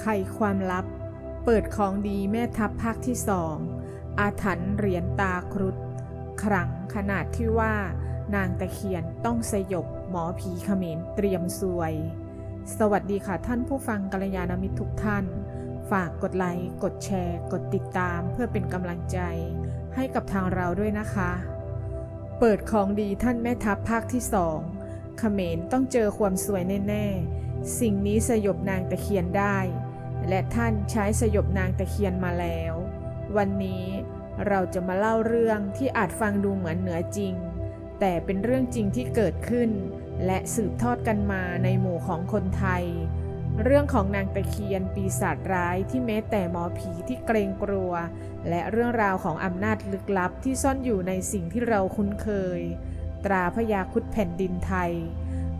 ไขความลับ เปิดของดีแม่ทัพภาคที่สอง อาถรรพ์เหรียญตาครุฑครั้งขนาดที่ว่า นางตะเคียนต้องสยบหมอผีเขมรเตรียมซวย สวัสดีค่ะท่านผู้ฟังกัลยาณมิตรทุกท่าน ฝากกดไลค์ กดแชร์ กดติดตามเพื่อเป็นกำลังใจ ให้กับทางเราด้วยนะคะ เปิดของดีท่านแม่ทัพภาคที่สองเขมรต้องเจอความสวยแน่ ๆ สิ่งนี้สยบนางตะเคียนได้ และท่านใช้สยบนางตะเคียนมาแล้ว วันนี้เราจะมาเล่าเรื่องที่อาจฟังดูเหมือนเหนือจริง แต่เป็นเรื่องจริงที่เกิดขึ้น และสืบทอดกันมาในหมู่ของคนไทย เรื่องของนางตะเคียนปีศาจร้ายที่แม้แต่หมอผีที่เกรงกลัว และเรื่องราวของอำนาจลึกลับที่ซ่อนอยู่ในสิ่งที่เราคุ้นเคย ตราพญาคุดแผ่นดินไทย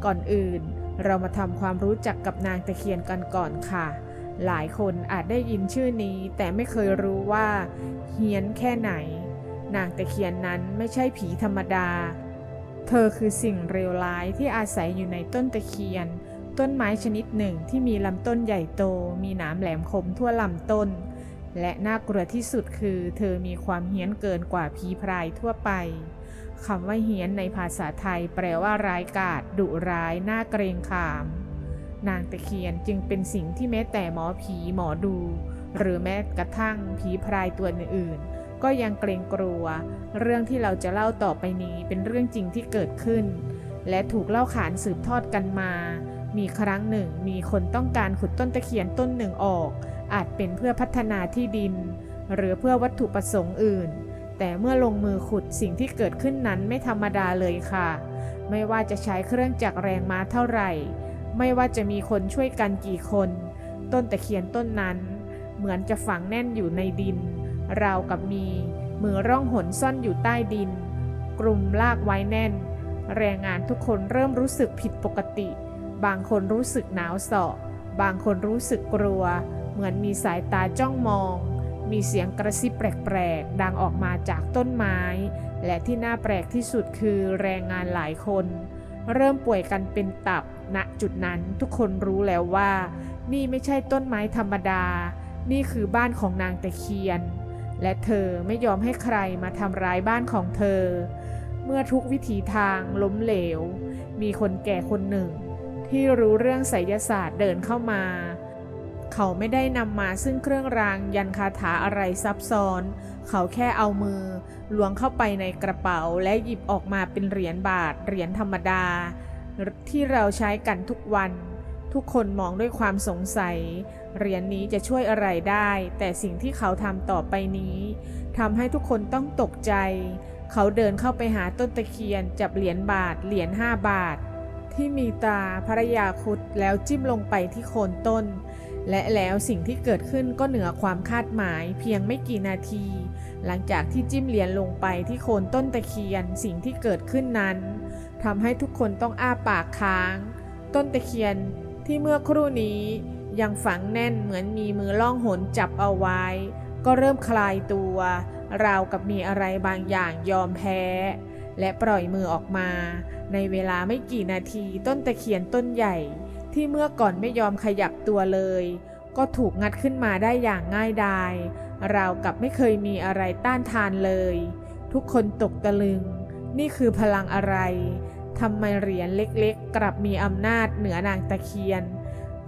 ก่อนอื่นเรามาทำความรู้จักกับนางตะเคียนกันก่อนค่ะ หลายคนอาจได้ยินชื่อนี้ แต่ไม่เคยรู้ว่า เฮี้ยนแค่ไหน นางตะเคียนนั้นไม่ใช่ผีธรรมดา เธอคือสิ่งเลวร้ายที่อาศัยอยู่ในต้นตะเคียน ต้นไม้ชนิดหนึ่งที่มีลำต้นใหญ่โต มีหนามแหลมคมทั่วลำต้น และน่ากลัวที่สุดคือ เธอมีความเฮี้ยนเกินกว่าผีพรายทั่วไปคำว่าเฮี้ยนในภาษาไทย แปลว่าร้ายกาจดุร้ายน่าเกรงขาม นางตะเคียนจึงเป็นสิ่งที่แม้แต่หมอผีหมอดู หรือแม้กระทั่งผีพรายตัวอื่นๆ ก็ยังเกรงกลัว เรื่องที่เราจะเล่าต่อไปนี้เป็นเรื่องจริงที่เกิดขึ้น และถูกเล่าขานสืบทอดกันมา มีครั้งหนึ่งมีคนต้องการขุดต้นตะเคียนต้นหนึ่งออก อาจเป็นเพื่อพัฒนาที่ดิน หรือเพื่อวัตถุประสงค์อื่น แต่เมื่อลงมือขุดสิ่งที่เกิดขึ้นนั้นไม่ธรรมดาเลยค่ะ ไม่ว่าจะใช้เครื่องจักรแรงม้าเท่าไหร่ ไม่ว่าจะมีคนช่วยกันกี่คน ต้นตะเคียนต้นนั้น เหมือนจะฝังแน่นอยู่ในดิน ราวกับมีมือร่องหนซ่อนอยู่ใต้ดิน กลุ่มลากไว้แน่น แรงงานทุกคนเริ่มรู้สึกผิดปกติ บางคนรู้สึกหนาวเสาะบางคนรู้สึกกลัว เหมือนมีสายตาจ้องมอง มีเสียงกระซิบแปลกๆ ดังออกมาจากต้นไม้ และที่น่าแปลกที่สุดคือแรงงานหลายคน เริ่มป่วยกันเป็นตับณจุดนั้นทุกคนรู้แล้วว่า นี่ไม่ใช่ต้นไม้ธรรมดา นี่คือบ้านของนางตะเคียน และเธอไม่ยอมให้ใครมาทำร้ายบ้านของเธอ เมื่อทุกวิถีทางล้มเหลว มีคนแก่คนหนึ่ง ที่รู้เรื่องไสยศาสตร์เดินเข้ามา เขาไม่ได้นำมาซึ่งเครื่องรางยันคาถาอะไรซับซ้อน เขาแค่เอามือล้วงเข้าไปในกระเป๋าและหยิบออกมาเป็นเหรียญบาท เหรียญธรรมดา ที่เราใช้กันทุกวัน ทุกคนมองด้วยความสงสัย เหรียญนนี้จะช่วยอะไรได้ แต่สิ่งที่เขาทำต่อไปนี้ทำให้ทุกคนต้องตกใจ เขาเดินเข้าไปหาต้นตะเคียน จับเหรียญบาท เหรียญห้าบาท ที่มีตาพระยาคุดแล้วจิ้มลงไปที่โคนต้นและแล้วสิ่งที่เกิดขึ้นก็เหนือความคาดหมายเพียงไม่กี่นาที หลังจากที่จิ้มเหรียญลงไปที่โคนต้นตะเคียนสิ่งที่เกิดขึ้นนั้นทำให้ทุกคนต้องอ้าปากค้าง ต้นตะเคียนที่เมื่อครู่นี้ยังฝังแน่นเหมือนมีมือล่องหนจับเอาไว้ ก็เริ่มคลายตัว ราวกับมีอะไรบางอย่างยอมแพ้ และปล่อยมือออกมา ในเวลาไม่กี่นาทีต้นตะเคียนต้นใหญ่ ที่เมื่อก่อนไม่ยอมขยับตัวเลย ก็ถูกงัดขึ้นมาได้อย่างง่ายดาย ราวกับไม่เคยมีอะไรต้านทานเลย ทุกคนตกตะลึง นี่คือพลังอะไรทำไมเหรียญเล็กๆ กลับมีอำนาจเหนือนางตะเคียน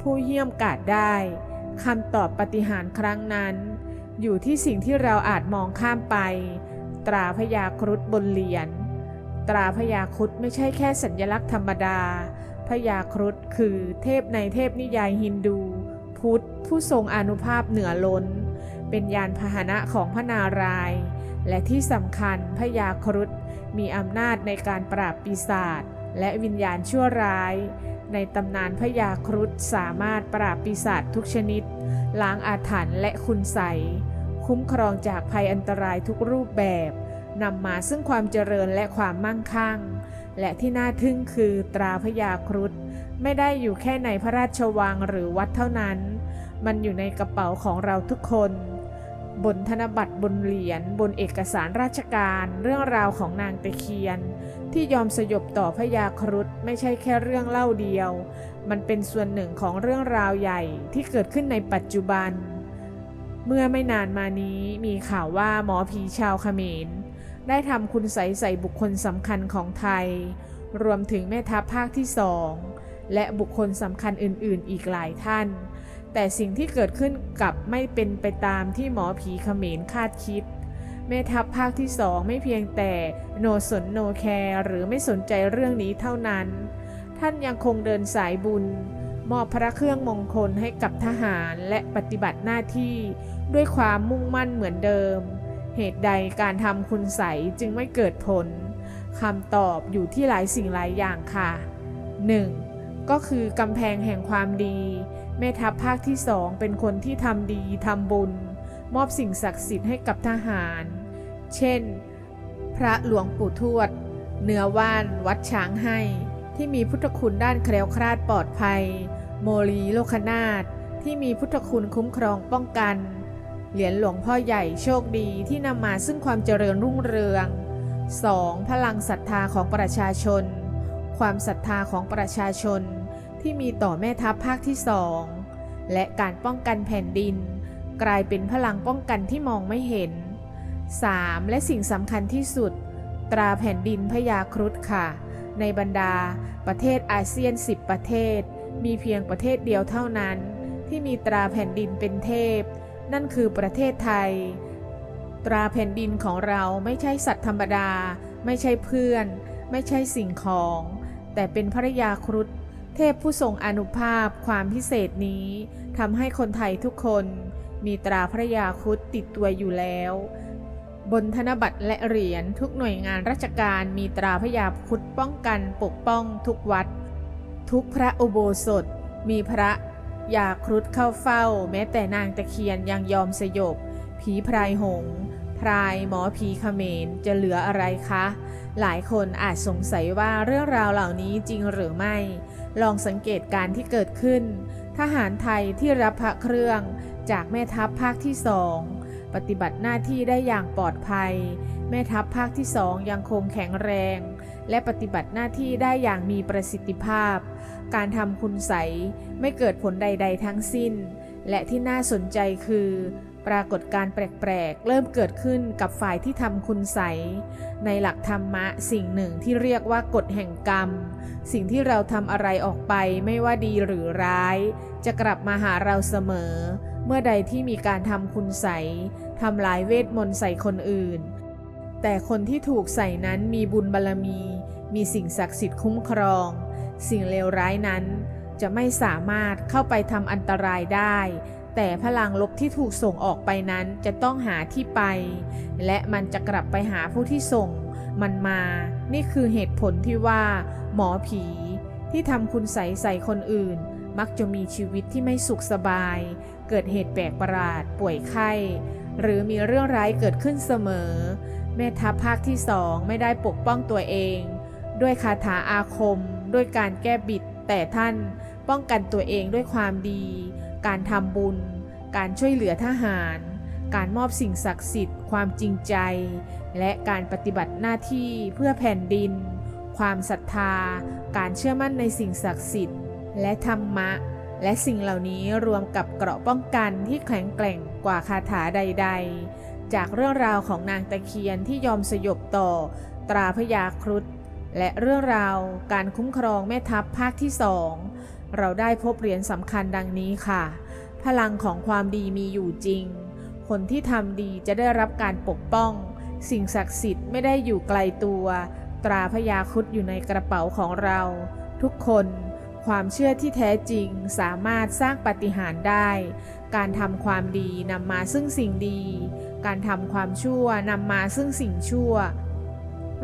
ผู้เยี่ยมกาดได้คำตอบปฏิหารครั้งนั้น อยู่ที่สิ่งที่เราอาจมองข้ามไป ตราพญาครุฑบนเหรียญตราพญาครุฑไม่ใช่แค่สัญลักษณ์ธรรมดาพญาครุฑคือเทพในเทพนิยายฮินดู พุทธผู้ทรงอนุภาพเหนือล้น เป็นยานพาหนะของพระนารายณ์และที่สำคัญพญาครุฑมีอำนาจในการปราบปีศาจและวิญญาณชั่วร้าย ในตำนานพญาครุฑสามารถปราบปีศาจทุกชนิด ล้างอาถรรพ์และคุณใสคุ้มครองจากภัยอันตรายทุกรูปแบบนำมาซึ่งความเจริญและความมั่งคั่ง และที่น่าทึ่งคือตราพญาครุฑไม่ได้อยู่แค่ในพระราชวังหรือวัดเท่านั้น มันอยู่ในกระเป๋าของเราทุกคน บนธนบัตรบนเหรียญบนเอกสารราชการ เรื่องราวของนางตะเคียน ที่ยอมสยบต่อพญาครุฑไม่ใช่แค่เรื่องเล่าเดียว มันเป็นส่วนหนึ่งของเรื่องราวใหญ่ที่เกิดขึ้นในปัจจุบัน เมื่อไม่นานมานี้มีข่าวว่าหมอผีชาวเขมร ได้ทำคุณใสใส่บุคคลสำคัญของไทย รวมถึงแม่ทัพภาคที่สองและบุคคลสำคัญอื่นๆ อีกหลายท่าน แต่สิ่งที่เกิดขึ้นกลับไม่เป็นไปตามที่หมอผีเขมรคาดคิด แม่ทัพภาคที่สองไม่เพียงแต่โนสนโนแคร์หรือไม่สนใจเรื่องนี้เท่านั้น ท่านยังคงเดินสายบุญ มอบพระเครื่องมงคลให้กับทหารและปฏิบัติหน้าที่ ด้วยความมุ่งมั่นเหมือนเดิม เหตุใดการทำคุณใสยจึงไม่เกิดผลคำตอบอยู่ที่หลายสิ่งหลายอย่างค่ะ 1. ก็คือกำแพงแห่งความดี แม่ทัพภาคที่สองเป็นคนที่ทำดีทำบุญ มอบสิ่งศักดิ์สิทธิ์ให้กับทหาร เช่น พระหลวงปู่ทวด เนื้อว่านวัดช้างให้ ที่มีพุทธคุณด้านแคล้วคลาดปลอดภัย โมลีโลคนาถที่มีพุทธคุณคุ้มครองป้องกัน เหรียญหลวงพ่อใหญ่โชคดีที่นำมาซึ่งความเจริญรุ่งเรือง 2. พลังศรัทธาของประชาชน ความศรัทธาของประชาชน ที่มีต่อแม่ทัพภาคที่สองและการป้องกันแผ่นดิน กลายเป็นพลังป้องกันที่มองไม่เห็น 3. และสิ่งสำคัญที่สุด ตราแผ่นดินพญาครุฑค่ะ ในบรรดาประเทศอาเซียน 10 ประเทศ มีเพียงประเทศเดียวเท่านั้น ที่มีตราแผ่นดินเป็นเทพ นั่นคือประเทศไทย ตราแผ่นดินของเราไม่ใช่สัตว์ธรรมดา ไม่ใช่เพื่อน ไม่ใช่สิ่งของ แต่เป็นพระยาครุฑ เทพผู้ทรงอนุภาพความพิเศษนี้ทำให้คนไทยทุกคนมีตราพระยาครุฑติดตัวอยู่แล้ว บนธนบัตรและเหรียญทุกหน่วยงานราชการมีตราพระยาครุฑป้องกันปกป้องทุกวัด ทุกพระอุโบสถ มีพระยาครุฑเข้าเฝ้า แม้แต่นางตะเคียนยังยอมสยบ ผีพรายหงส์พรายหมอผีเขมรจะเหลืออะไรคะ หลายคนอาจสงสัยว่าเรื่องราวเหล่านี้จริงหรือไม่ ลองสังเกตการที่เกิดขึ้น ทหารไทยที่รับพระเครื่องจากแม่ทัพภาคที่สองปฏิบัติหน้าที่ได้อย่างปลอดภัย แม่ทัพภาคที่สองยังคงแข็งแรง และปฏิบัติหน้าที่ได้อย่างมีประสิทธิภาพ การทำคุณใสยไม่เกิดผลใด ๆ ทั้งสิ้น และที่น่าสนใจคือ ปรากฏการแปลกๆ เริ่มเกิดขึ้นกับฝ่ายที่ทำคุณใส ในหลักธรรมะสิ่งหนึ่งที่เรียกว่ากฎแห่งกรรม สิ่งที่เราทำอะไรออกไปไม่ว่าดีหรือร้าย จะกลับมาหาเราเสมอ เมื่อใดที่มีการทำคุณใสทำลายเวทมนต์ใส่คนอื่น แต่คนที่ถูกใส่นั้นมีบุญบารรมี มีสิ่งศักดิ์สิทธิ์คุ้มครอง สิ่งเลวร้ายนั้นจะไม่สามารถเข้าไปทำอันตรายได้ แต่พลังลบที่ถูกส่งออกไปนั้นจะต้องหาที่ไป และมันจะกลับไปหาผู้ที่ส่ง มันมา นี่คือเหตุผลที่ว่า หมอผี ที่ทำคุณใสใส่คนอื่น มักจะมีชีวิตที่ไม่สุขสบาย เกิดเหตุแปลกประหลาด ป่วยไข้ หรือมีเรื่องร้ายเกิดขึ้นเสมอ แม่ทัพภาคที่สองไม่ได้ปกป้องตัวเอง ด้วยคาถาอาคม ด้วยการแก้บิด แต่ท่านป้องกันตัวเองด้วยความดี การทำบุญ การช่วยเหลือทหาร การมอบสิ่งศักดิ์สิทธิ์ ความจริงใจ และการปฏิบัติหน้าที่เพื่อแผ่นดิน ความศรัทธา การเชื่อมั่นในสิ่งศักดิ์สิทธิ์ และธรรมะ และสิ่งเหล่านี้รวมกับเกราะป้องกันที่แข็งแกร่งกว่าคาถาใด ๆ จากเรื่องราวของนางตะเคียนที่ยอมสยบต่อ ตราพญาครุฑและเรื่องราวการคุ้มครองแม่ทัพภาคที่สอง เราได้พบเหรียญสำคัญดังนี้ค่ะ พลังของความดีมีอยู่จริง คนที่ทำดีจะได้รับการปกป้อง สิ่งศักดิ์สิทธิ์ไม่ได้อยู่ไกลตัว ตราพญาครุฑอยู่ในกระเป๋าของเรา ทุกคนความเชื่อที่แท้จริงสามารถสร้างปาฏิหาริย์ได้ การทำความดีนำมาซึ่งสิ่งดี การทำความชั่วนำมาซึ่งสิ่งชั่ว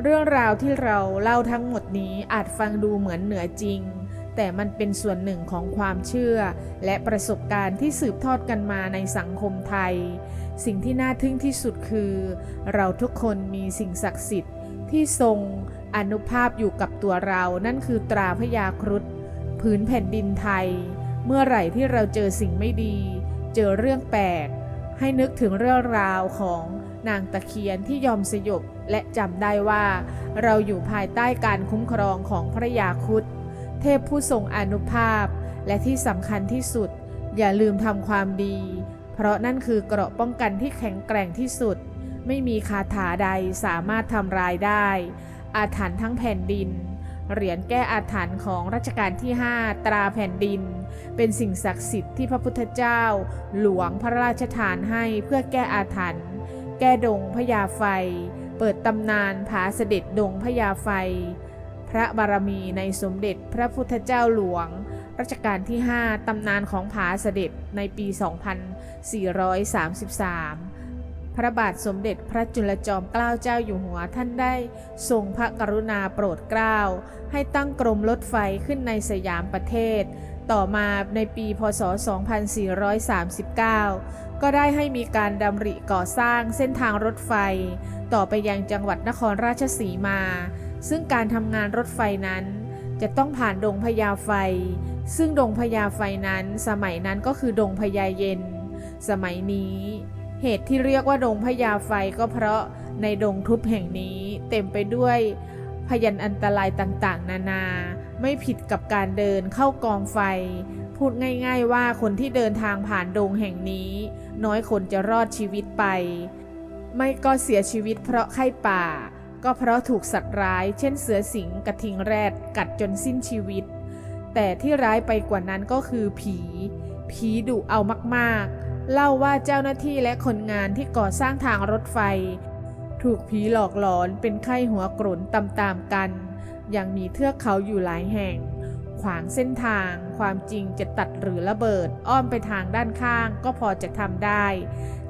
เรื่องราวที่เราเล่าทั้งหมดนี้อาจฟังดูเหมือนเหนือจริง แต่มันเป็นส่วนหนึ่งของความเชื่อ และประสบการณ์ที่สืบทอดกันมาในสังคมไทย สิ่งที่น่าทึ่งที่สุดคือ เราทุกคนมีสิ่งศักดิ์สิทธิ์ ที่ทรงอนุภาพอยู่กับตัวเรา นั่นคือตราพญาครุฑพื้นแผ่นดินไทย เมื่อไหร่ที่เราเจอสิ่งไม่ดี เจอเรื่องแปลก ให้นึกถึงเรื่องราวของนางตะเคียนที่ยอมสยบและจำได้ว่า เราอยู่ภายใต้การคุ้มครองของพระยาครุด เทพผู้ทรงอนุภาพ และที่สำคัญที่สุด อย่าลืมทำความดี เพราะนั่นคือเกราะป้องกันที่แข็งแกร่งที่สุด ไม่มีคาถาใดสามารถทำลายได้ อาถรรพ์ทั้งแผ่นดิน เหรียญแก้อาถรรพ์ของรัชกาลที่ 5 ตราแผ่นดิน เป็นสิ่งศักดิ์สิทธิ์ที่พระพุทธเจ้า หลวงพระราชทานให้เพื่อแก้อาถรรพ์แก้ดงพญาไฟ เปิดตำนานผาเสด็จดงพญาไฟ พระบารมีในสมเด็จพระพุทธเจ้าหลวง รัชกาลที่ 5 ตำนานของผาเสด็จในปี 2433 พระบาทสมเด็จพระจุลจอมเกล้าเจ้าอยู่หัวท่านได้ทรงพระกรุณาโปรดเกล้า ให้ตั้งกรมรถไฟขึ้นในสยามประเทศ ต่อมาในปีพศ 2439 ก็ได้ให้มีการดำริก่อสร้างเส้นทางรถไฟ ต่อไปยังจังหวัดนครราชสีมา ซึ่งการทำงานรถไฟนั้น จะต้องผ่านดงพญาไฟ ซึ่งดงพญาไฟนั้น สมัยนั้นก็คือดงพญาเย็น สมัยนี้ เหตุที่เรียกว่าดงพญาไฟก็เพราะในดงทุบแห่งนี้เต็มไปด้วยพยันอันตรายต่างๆ นานา ไม่ผิดกับการเดินเข้ากองไฟ พูดง่ายๆว่าคนที่เดินทางผ่านดงแห่งนี้ น้อยคนจะรอดชีวิตไป ไม่ก็เสียชีวิตเพราะไข้ป่า ก็เพราะถูกสัตว์ร้าย เช่นเสือสิงกระทิงแรดกัดจนสิ้นชีวิต แต่ที่ร้ายไปกว่านั้นก็คือผี ผีดุเอามากๆ เล่าว่าเจ้าหน้าที่และคนงานที่ก่อสร้างทางรถไฟ ถูกผีหลอกหลอนเป็นไข้หัวกรนตามๆกันยังมีเทือกเขาอยู่หลายแห่ง ขวางเส้นทาง ความจริงจะตัดหรือระเบิดอ้อมไปทางด้านข้างก็พอจะทำได้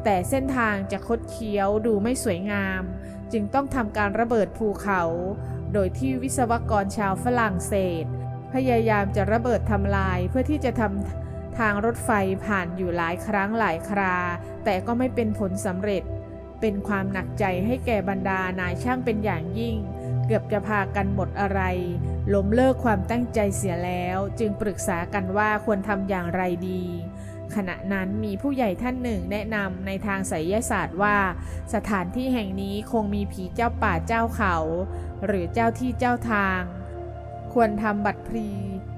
แต่เส้นทางจะคดเคี้ยวดูไม่สวยงาม จึงต้องทำการระเบิดภูเขา โดยที่วิศวกรชาวฝรั่งเศส พยายามจะระเบิดทำลายเพื่อที่จะทำทางรถไฟผ่านอยู่หลายครั้งหลายครา แต่ก็ไม่เป็นผลสำเร็จ เป็นความหนักใจให้แก่บรรดานายช่างเป็นอย่างยิ่ง เกือบจะพากันหมดอะไรล้มเลิกความตั้งใจเสียแล้ว จึงปรึกษากันว่าควรทำอย่างไรดี ขณะนั้นมีผู้ใหญ่ท่านหนึ่งแนะนำในทางไสยศาสตร์ว่า สถานที่แห่งนี้คงมีผีเจ้าป่าเจ้าเขา หรือเจ้าที่เจ้าทาง ควรทำบัตรพลี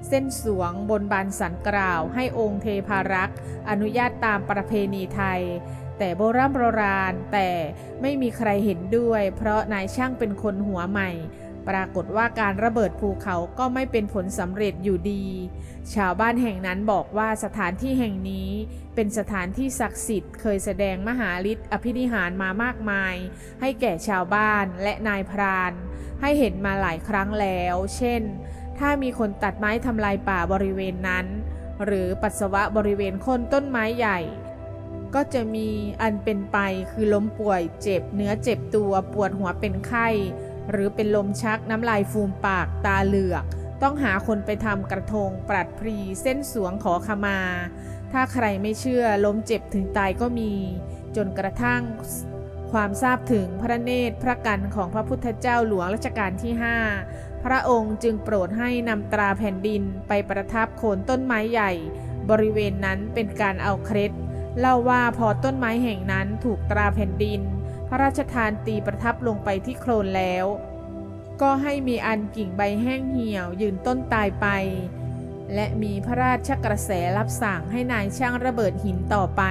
เส้นสวงบนบานสันกล่าวให้องค์เทพารักษ์ อนุญาตตามประเพณีไทย แต่โบราณโบราณแต่ไม่มีใครเห็นด้วย เพราะนายช่างเป็นคนหัวใหม่ ปรากฏว่าการระเบิดภูเขาก็ไม่เป็นผลสำเร็จอยู่ดี ชาวบ้านแห่งนั้นบอกว่าสถานที่แห่งนี้เป็นสถานที่ศักดิ์สิทธิ์เคยแสดงมหาฤทธิ์อภินิหารมามากมาย ให้แก่ชาวบ้านและนายพราน ให้เห็นมาหลายครั้งแล้ว เช่น ถ้ามีคนตัดไม้ทำลายป่าบริเวณนั้น หรือปัสสาวะบริเวณโคนต้นไม้ใหญ่ ก็จะมีอันเป็นไปคือล้มป่วยเจ็บเนื้อเจ็บตัวปวดหัวเป็นไข้ หรือเป็นลมชักน้ำลายฟูมปากตาเหลือก ต้องหาคนไปทำกระทงปรัดพรีเส้นสวงขอขมา ถ้าใครไม่เชื่อล้มเจ็บถึงตายก็มี จนกระทั่งความทราบถึงพระเนตรพระกันของพระพุทธเจ้าหลวงรัชกาลที่ 5 พระองค์จึงโปรดให้นำตราแผ่นดินไปประทับโคนต้นไม้ใหญ่ บริเวณนั้นเป็นการเอาเคล็ดเล่าว่าพอต้นไม้แห่งนั้นถูกตราแผ่นดิน พระราชทานตีประทับลงไปที่โคลนแล้ว ก็ให้มีอันกิ่งใบแห้งเหี่ยวยืนต้นตายไป และมีพระราชกระแสรับสั่งให้นายช่างระเบิดหินต่อไป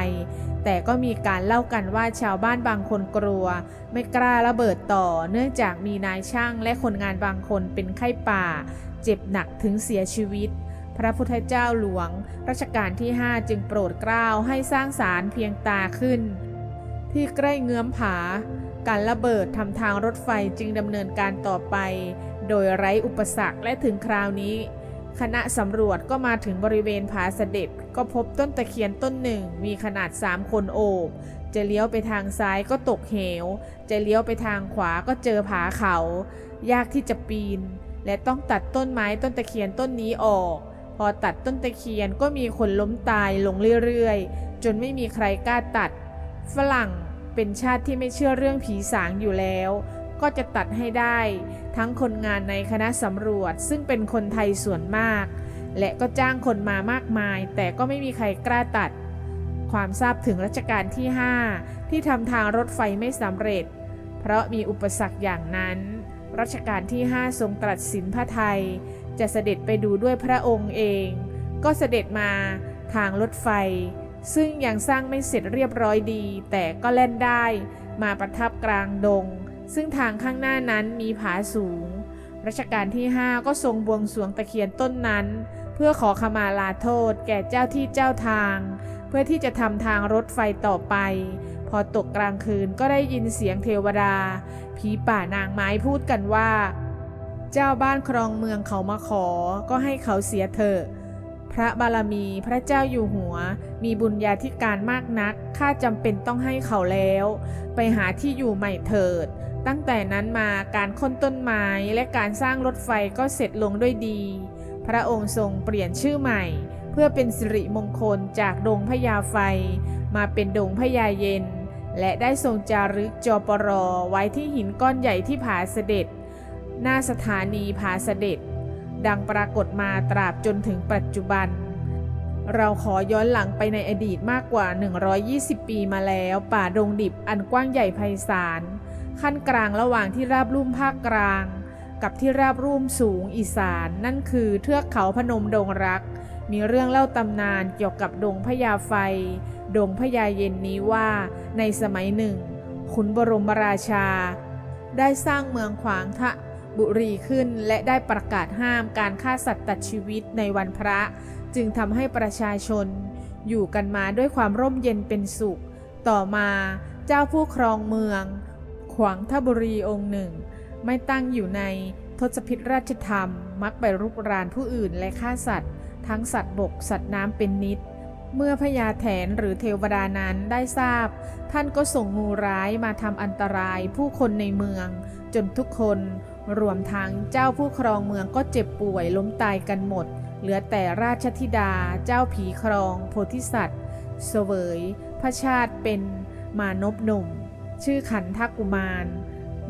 แต่ก็มีการเล่ากันว่าชาวบ้านบางคนกลัว ไม่กล้าระเบิดต่อ เนื่องจากมีนายช่างและคนงานบางคนเป็นไข้ป่า เจ็บหนักถึงเสียชีวิตพระพุทธเจ้าหลวง รัชกาลที่ 5 จึงโปรดเกล้าให้สร้างศาลเพียงตาขึ้น ที่ใกล้เงื้อมผา การระเบิดทำทางรถไฟจึงดำเนินการต่อไป โดยไร้อุปสรรคและถึงคราวนี้ คณะสำรวจก็มาถึงบริเวณผาเสด็จ ก็พบต้นตะเคียนต้นหนึ่ง มีขนาด3คนโอบ จะเลี้ยวไปทางซ้ายก็ตกเหว จะเลี้ยวไปทางขวาก็เจอผาเขา ยากที่จะปีน และต้องตัดต้นไม้ต้นตะเคียนต้นนี้ออก พอตัดต้นตะเคียนก็มีคนล้มตายลงเรื่อยๆ จนไม่มีใครกล้าตัด ฝรั่งเป็นชาติที่ไม่เชื่อเรื่องผีสางอยู่แล้ว ก็จะตัดให้ได้ ทั้งคนงานในคณะสำรวจซึ่งเป็นคนไทยส่วนมาก และก็จ้างคนมามากมาย แต่ก็ไม่มีใครกล้าตัด ความทราบถึงรัชกาลที่ 5 ที่ทำทางรถไฟไม่สำเร็จ เพราะมีอุปสรรคอย่างนั้น รัชกาลที่ 5 ทรงตรัสสินพระไทย จะเสด็จไปดูด้วยพระองค์เอง ก็เสด็จมาทางรถไฟ ซึ่งยังสร้างไม่เสร็จเรียบร้อยดี แต่ก็เล่นได้มาประทับกลางดง ซึ่งทางข้างหน้านั้นมีผาสูง รัชกาลที่ 5 ก็ทรงบวงสรวงตะเคียนต้นนั้น เพื่อขอขมาลาโทษแก่เจ้าที่เจ้าทาง เพื่อที่จะทำทางรถไฟต่อไป พอตกกลางคืนก็ได้ยินเสียงเทวดา ผีป่านางไม้พูดกันว่า เจ้าบ้านครองเมืองเขามาขอก็ให้เขาเสียเถอะ ระบารมีพระเจ้าอยู่หัว มีบุญญาธิการมากนัก ข้าจำเป็นต้องให้เขาแล้ว ไปหาที่อยู่ใหม่เถิด ตั้งแต่นั้นมาการค้นต้นไม้และการสร้างรถไฟก็เสร็จลงด้วยดี พระองค์ทรงเปลี่ยนชื่อใหม่ เพื่อเป็นสิริมงคลจากดงพญาไฟ มาเป็นดงพญาเย็น และได้ทรงจารึกจอปรอไว้ที่หินก้อนใหญ่ที่ผาเสด็จ หน้าสถานีผาเสด็จ ดังปรากฏมาตราบจนถึงปัจจุบัน เราขอย้อนหลังไปในอดีตมากกว่า 120 ปีมาแล้ว ป่าดงดิบอันกว้างใหญ่ไพศาลขั้นกลางระหว่างที่ราบลุ่มภาคกลาง กับที่ราบรุ่มสูงอีสานนั่นคือเทือกเขาพนมดงรัก มีเรื่องเล่าตำนานเกี่ยวกับดงพญาไฟ ดงพญาเย็นนี้ว่า ในสมัยหนึ่ง ขุนบรมราชา ได้สร้างเมืองขวางทะ บุรีขึ้นและได้ประกาศห้ามการฆ่าสัตว์ตัดชีวิตในวันพระ จึงทำให้ประชาชน อยู่กันมาด้วยความร่มเย็นเป็นสุข ต่อมาเจ้าผู้ครองเมือง ขวางทบุรีองค์หนึ่ง ไม่ตั้งอยู่ในทศพิธราชธรรม มักไปรุกรานผู้อื่นและฆ่าสัตว์ ทั้งสัตว์บกสัตว์น้ำเป็นนิด เมื่อพญาแถนหรือเทวดานั้นได้ทราบ ท่านก็ส่งงูร้ายมาทำอันตรายผู้คนในเมือง จนทุกคน รวมทั้งเจ้าผู้ครองเมืองก็เจ็บป่วยล้มตายกันหมด เหลือแต่ราชธิดาเจ้าผีครอง โพธิสัตว์ เสวย พระชาติเป็นมานพหนุ่ม ชื่อขันทกุมาร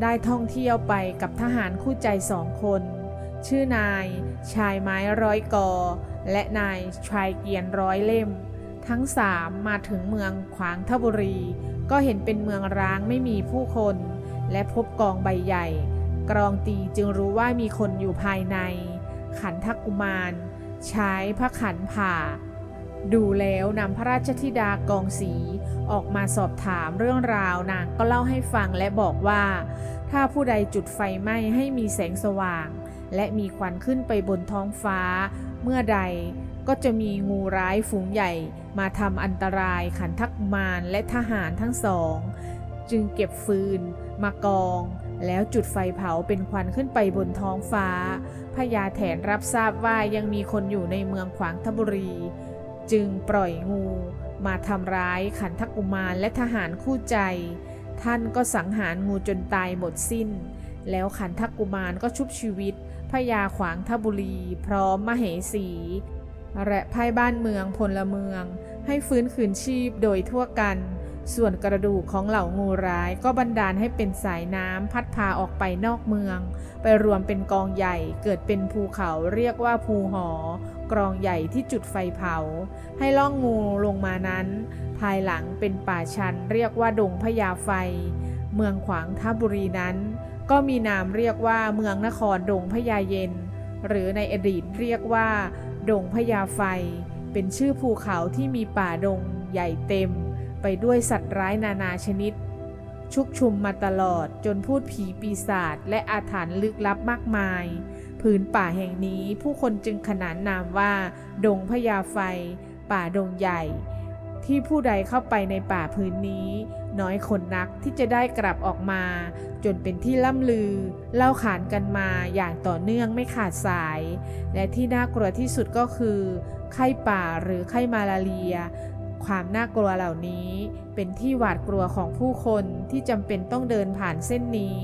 ได้ท่องเที่ยวไปกับทหารคู่ใจสองคน ชื่อนาย ชายไม้ร้อยกอ และนายชายเกียนร้อยเล่ม ทั้งสามมาถึงเมืองขวางทบุรี ก็เห็นเป็นเมืองร้างไม่มีผู้คน และพบกองใบใหญ่ กรองตีจึงรู้ว่ามีคนอยู่ภายใน ขันทกุมาร ใช้พระขันผ่า ดูแล้วนำพระราชธิดากองสีออกมาสอบถามเรื่องราวนางก็เล่าให้ฟังและบอกว่า ถ้าผู้ใดจุดไฟไหม้ให้มีแสงสว่าง และมีควันขึ้นไปบนท้องฟ้า เมื่อใดก็จะมีงูร้ายฝูงใหญ่มาทำอันตรายขันทักมารและทหารทั้งสอง จึงเก็บฟืน มากอง แล้วจุดไฟเผาเป็นควันขึ้นไปบนท้องฟ้า พญาแถนรับทราบว่ายังมีคนอยู่ในเมืองขวางทบุรี จึงปล่อยงู มาทำร้ายขันทกุมารและทหารคู่ใจ ท่านก็สังหารงูจนตายหมดสิ้น แล้วขันทกุมารก็ชุบชีวิตพญาขวางทบุรี พร้อมมเหสี และภายบ้านเมืองพลเมือง ให้ฟื้นคืนชีพโดยทั่วกัน ส่วนกระดูกของเหล่างูร้ายก็บันดาลให้เป็นสายน้ำพัดพาออกไปนอกเมือง ไปรวมเป็นกองใหญ่เกิดเป็นภูเขาเรียกว่าภูหอ กรองใหญ่ที่จุดไฟเผา ให้ล่องงูลงมานั้น ภายหลังเป็นป่าชันเรียกว่าดงพญาไฟ เมืองขวางทบุรีนั้น ก็มีนามเรียกว่าเมืองนครดงพญาเย็น หรือในอดีตเรียกว่า ดงพญาไฟ เป็นชื่อภูเขาที่มีป่าดงใหญ่เต็ม ไปด้วยสัตว์ร้ายนานาชนิด ชุกชุมมาตลอดจนพูดผีปีศาจและอาถรรพ์ลึกลับมากมาย ผืนป่าแห่งนี้ผู้คนจึงขนานนามว่า ดงพญาไฟ ป่าดงใหญ่ ที่ผู้ใดเข้าไปในป่าพื้นนี้ น้อยคนนักที่จะได้กลับออกมา จนเป็นที่ล่ำลือ เล่าขานกันมาอย่างต่อเนื่องไม่ขาดสาย และที่น่ากลัวที่สุดก็คือไข้ป่าหรือไข้มาลาเรีย ความน่ากลัวเหล่านี้เป็นที่หวาดกลัวของผู้คนที่จำเป็นต้องเดินผ่านเส้นนี้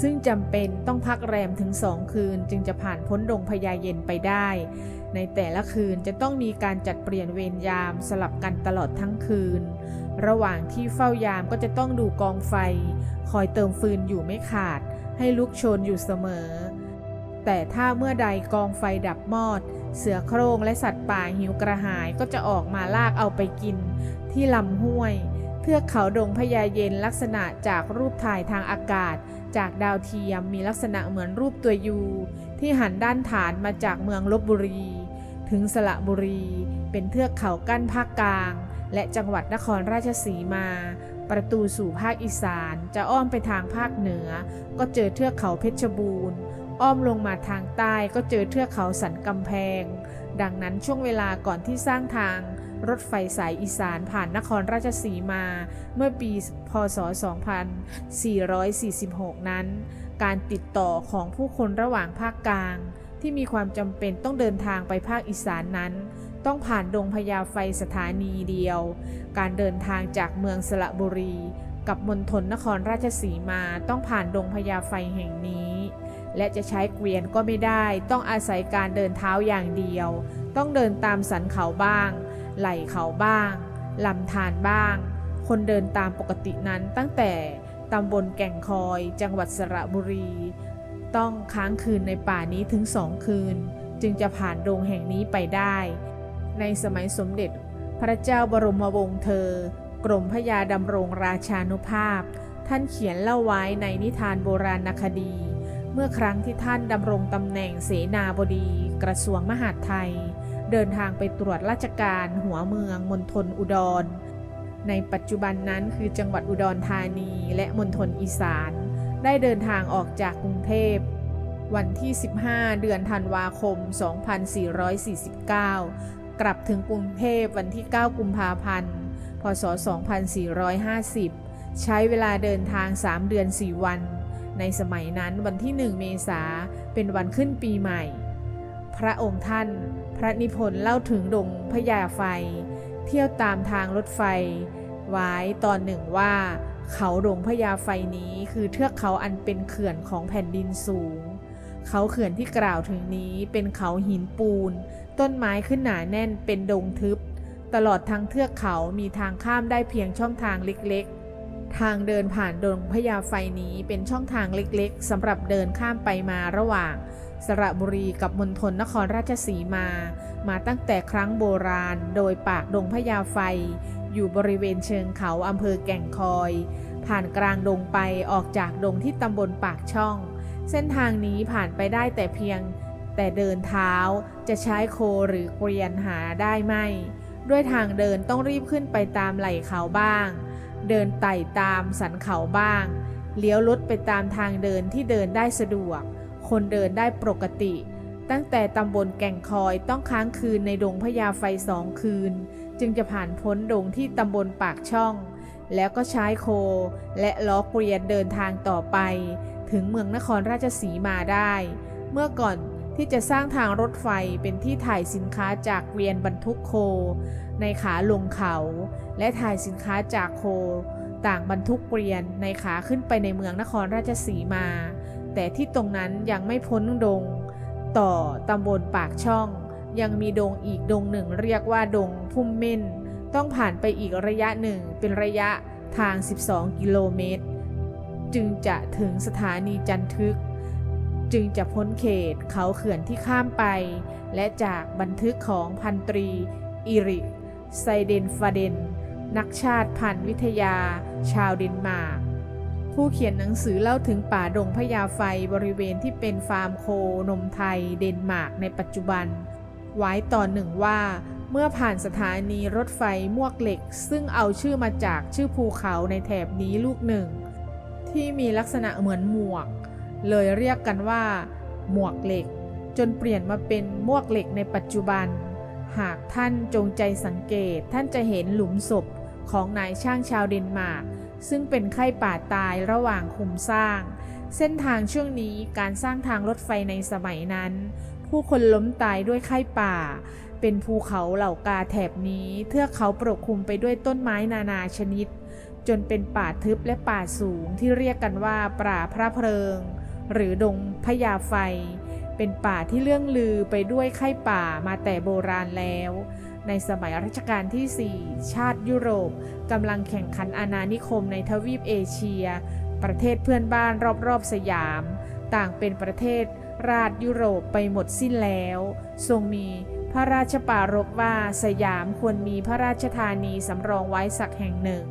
ซึ่งจำเป็นต้องพักแรมถึงสองคืนจึงจะผ่านพ้นดงพญาเย็นไปได้ ในแต่ละคืนจะต้องมีการจัดเปลี่ยนเวรยามสลับกันตลอดทั้งคืน ระหว่างที่เฝ้ายามก็จะต้องดูกองไฟ คอยเติมฟืนอยู่ไม่ขาด ให้ลุกโชนอยู่เสมอ แต่ถ้าเมื่อใดกองไฟดับมอด เสือโคร่งและสัตว์ป่าหิวกระหายก็จะออกมาลากเอาไปกิน ที่ลำห้วย เทือกเขาดงพญาเย็นลักษณะจากรูปถ่ายทางอากาศ จากดาวเทียมมีลักษณะเหมือนรูปตัวยู ที่หันด้านฐานมาจากเมืองลบบุรี ถึงสระบุรี เป็นเทือกเขากั้นภาคกลาง และจังหวัดนครราชสีมา ประตูสู่ภาคอีสานจะอ้อมไปทางภาคเหนือ ก็เจอเทือกเขาเพชรบูรณ์ อ้อมลงมาทางใต้ก็เจอเทือกเขาสันกำแพง ดังนั้นช่วงเวลาก่อนที่สร้างทางรถไฟสายอีสานผ่านนครราชสีมา เมื่อปีพศ 2446 นั้น การติดต่อของผู้คนระหว่างภาคกลาง ที่มีความจำเป็นต้องเดินทางไปภาคอีสานนั้น ต้องผ่านดงพญาไฟสถานีเดียว การเดินทางจากเมืองสระบุรี กับมณฑลนครราชสีมาต้องผ่านดงพญาไฟแห่งนี้ และจะใช้เกวียนก็ไม่ได้ ต้องอาศัยการเดินเท้าอย่างเดียว ต้องเดินตามสันเขาบ้าง ไหล่เขาบ้างลำธารบ้าง คนเดินตามปกตินั้นตั้งแต่ตำบลแก่งคอย จังหวัดสระบุรี ต้องค้างคืนในป่านี้ถึงสองคืน จึงจะผ่านดงแห่งนี้ไปได้ ในสมัยสมเด็จ พระเจ้าบรมวงศ์เธอ กรมพระยาดำรงราชานุภาพ ท่านเขียนเล่าไว้ในนิทานโบราณคดี มื่อครั้งที่ท่านดำรงตำแหน่งเสนาบดีกระทรวงมหาดไทย เดินทางไปตรวจราชการหัวเมืองมณฑลอุดร ในปัจจุบันนั้นคือจังหวัดอุดรธานีและมณฑลอีสาน ได้เดินทางออกจากกรุงเทพ วันที่ 15 เดือนธันวาคม 2449 กลับถึงกรุงเทพวันที่ 9 กุมภาพันธ์ พศ 2450 ใช้เวลาเดินทาง 3 เดือน 4 วัน ในสมัยนั้นวันที่1เมษาเป็นวันขึ้นปีใหม่ พระองค์ท่าน พระนิพนธ์เล่าถึงดงพญาไฟ เที่ยวตามทางรถไฟ ไว้ตอนหนึ่งว่า เขาดงพญาไฟนี้คือเทือกเขาอันเป็นเขื่อนของแผ่นดินสูง เขาเขื่อนที่กล่าวถึงนี้เป็นเขาหินปูน ต้นไม้ขึ้นหนาแน่นเป็นดงทึบ ตลอดทั้งเทือกเขามีทางข้ามได้เพียงช่องทางเล็กๆ ทางเดินผ่านดงพญาไฟนี้เป็นช่องทางเล็กๆสำหรับเดินข้ามไปมาระหว่าง สระบุรีกับมณฑลนครราชสีมา มาตั้งแต่ครั้งโบราณ โดยปากดงพญาไฟ อยู่บริเวณเชิงเขาอำเภอแก่งคอย ผ่านกลางดงไปออกจากดงที่ตำบลปากช่อง เส้นทางนี้ผ่านไปได้แต่เพียง แต่เดินเท้าจะใช้โคหรือเกวียนหาได้ไม่ ด้วยทางเดินต้องรีบขึ้นไปตามไหล่เขาบ้าง เดินไต่ตามสันเขาบ้าง เลี้ยวรถไปตามทางเดินที่เดินได้สะดวก คนเดินได้ปกติ ตั้งแต่ตำบลแก่งคอยต้องค้างคืนในดงพญาไฟสองคืน จึงจะผ่านพ้นดงที่ตำบลปากช่อง แล้วก็ใช้โค และล้อเกวียนเดินทางต่อไป ถึงเมืองนครราชสีมาได้ เมื่อก่อนที่จะสร้างทางรถไฟเป็นที่ถ่ายสินค้าจากเวียนบรรทุกโค ในขาลงเขา และถ่ายสินค้าจากโค ต่างบรรทุกเกวียนในขาขึ้นไปในเมืองนครราชสีมา แต่ที่ตรงนั้นยังไม่พ้นดง ต่อตำบลปากช่อง ยังมีดงอีกดงหนึ่งเรียกว่าดงพุ่มเม่น ต้องผ่านไปอีกระยะหนึ่งเป็นระยะทาง 12 กิโลเมตร จึงจะถึงสถานีจันทึก จึงจะพ้นเขตเขาเขื่อนที่ข้ามไป และจากบันทึกของพันตรีอิริก ไซเดนฟาเดน นักชาติพันธุ์วิทยา ชาวเดนมาร์ก ผู้เขียนหนังสือเล่าถึงป่าดงพญาไฟบริเวณที่เป็นฟาร์มโคนมไทยเดนมาร์กในปัจจุบัน ไว้ตอนหนึ่งว่าเมื่อผ่านสถานีรถไฟมวกเหล็ก ซึ่งเอาชื่อมาจากชื่อภูเขาในแถบนี้ลูกหนึ่ง ที่มีลักษณะเหมือนหมวก เลยเรียกกันว่า หมวกเหล็ก จนเปลี่ยนมาเป็นมวกเหล็กในปัจจุบัน หากท่านจงใจสังเกตท่านจะเห็นหลุมศพของนายช่างชาวเดนมาร์กซึ่งเป็นไข้ป่าตายระหว่างคุมสร้าง เส้นทางช่วงนี้การสร้างทางรถไฟในสมัยนั้น ผู้คนล้มตายด้วยไข้ป่า เป็นภูเขาเหล่ากาแถบนี้เทือกเขาปกคลุมไปด้วยต้นไม้นานาชนิด จนเป็นป่าทึบและป่าสูงที่เรียกกันว่าป่าพระเพลิง หรือดงพญาไฟ เป็นป่าที่เลื่องลือไปด้วยไข้ป่ามาแต่โบราณแล้ว ในสมัยรัชกาลที่ 4 ชาติยุโรปกำลังแข่งขันอาณานิคมในทวีปเอเชีย ประเทศเพื่อนบ้านรอบๆสยาม ต่างเป็นประเทศราชยุโรปไปหมดสิ้นแล้ว ทรงมีพระราชปารภว่าสยามควรมีพระราชธานีสำรองไว้สักแห่งหนึ่ง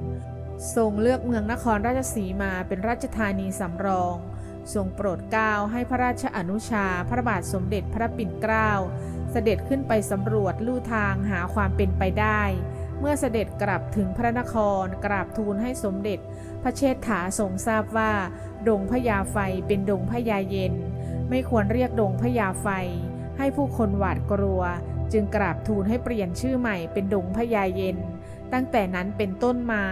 ทรงเลือกเมืองนครราชสีมาเป็นราชธานีสำรอง ทรงโปรดเกล้าให้พระราชอนุชาพระบาทสมเด็จพระปิ่นเกล้าเสด็จขึ้นไปสำรวจลู่ทางหาความเป็นไปได้ เมื่อเสด็จกลับถึงพระนครกราบทูลให้สมเด็จ พระเชษฐาทรงทราบว่า ดงพญาไฟเป็นดงพญาเย็น ไม่ควรเรียกดงพญาไฟ ให้ผู้คนหวาดกลัว จึงกราบทูลให้เปลี่ยนชื่อใหม่เป็นดงพญาเย็น ตั้งแต่นั้นเป็นต้นมา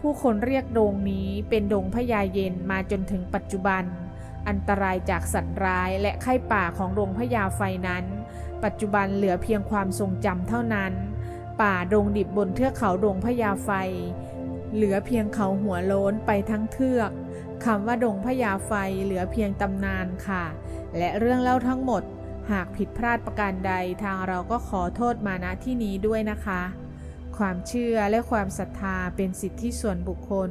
ผู้คนเรียกดงนี้เป็นดงพญาเย็นมาจนถึงปัจจุบัน อันตรายจากสัตว์ร้ายและไข้ป่าของดงพญาไฟนั้น ปัจจุบันเหลือเพียงความทรงจำเท่านั้น ป่าดงดิบบนเทือกเขาดงพญาไฟ เหลือเพียงเขาหัวโล้นไปทั้งเทือกคำว่าดงพญาไฟเหลือเพียงตำนานค่ะ และเรื่องเล่าทั้งหมด หากผิดพลาดประการใดทางเราก็ขอโทษมาณที่นี้ด้วยนะคะ ความเชื่อและความศรัทธาเป็นสิทธิส่วนบุคคล